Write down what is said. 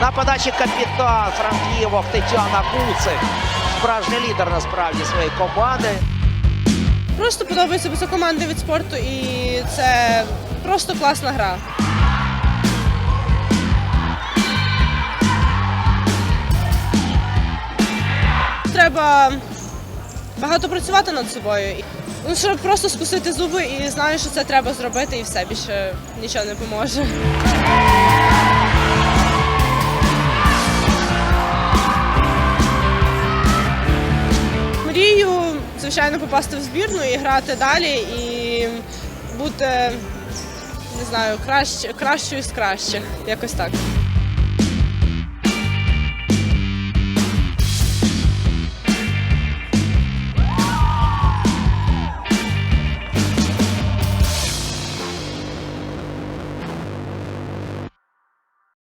На подачі капітан Франківок Тетяна Куцик. Справжній лідер насправді своєї команди. Просто подобається, це від спорту і це просто класна гра. Треба багато працювати над собою. Ну, щоб просто скусити зуби і знаю, що це треба зробити, і все більше нічого не поможе. Звичайно, попасти в збірну і грати далі, і бути не знаю, краще, кращою з кращих. Якось так.